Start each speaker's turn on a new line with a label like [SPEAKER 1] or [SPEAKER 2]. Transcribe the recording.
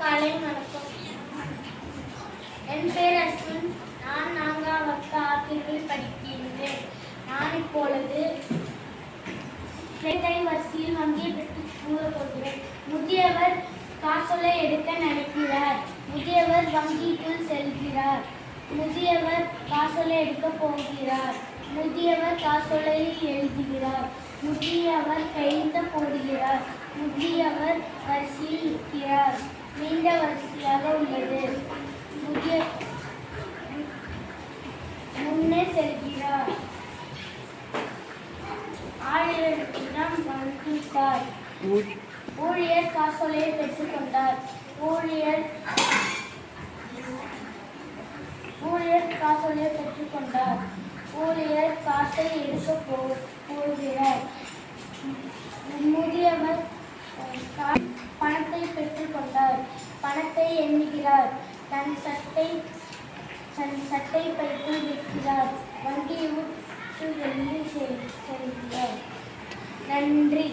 [SPEAKER 1] காலை வணக்கம். என் பேர் அஸ்வின். நான் நான்காம் வகுப்பு ஆசிரியர்கள் படிக்கின்றேன். நான் இப்பொழுது இரட்டை வரிசையில் வங்கியை பற்றி கூறப் போகிறேன். முதியவர் காசோலை எடுக்க நினைக்கிறார். முதியவர் வங்கிக்குள் செல்கிறார். முதியவர் காசோலை எடுக்க போகிறார். முதியவர் காசோலையை எழுதுகிறார். முதியவர் கைந்த போ போடுகிறார் முதியவர் வரிசையில் நிற்கிறார் நீண்ட வரிசையாக உள்ளது. முதிய முன்னே செல்கிறார். ஆயிரத்திடம் வந்துவிட்டார். ஊழியர் காசோலையை பெற்றுக்கொண்டார் ஊழியர் ஊழியர் காசோலையை பெற்றுக்கொண்டார் ஊழியர் காசை எடுக்க போ போகிறார் முதியவர் அஹ், கா- பணத்தை பெற்றுக்கொண்டார் பணத்தை எண்ணுகிறார். தன் சட்டை தன் சட்டை பைக்குள் விற்கிறார் வண்டியை விட்டு வெளியே செல்கிறார். நன்றி.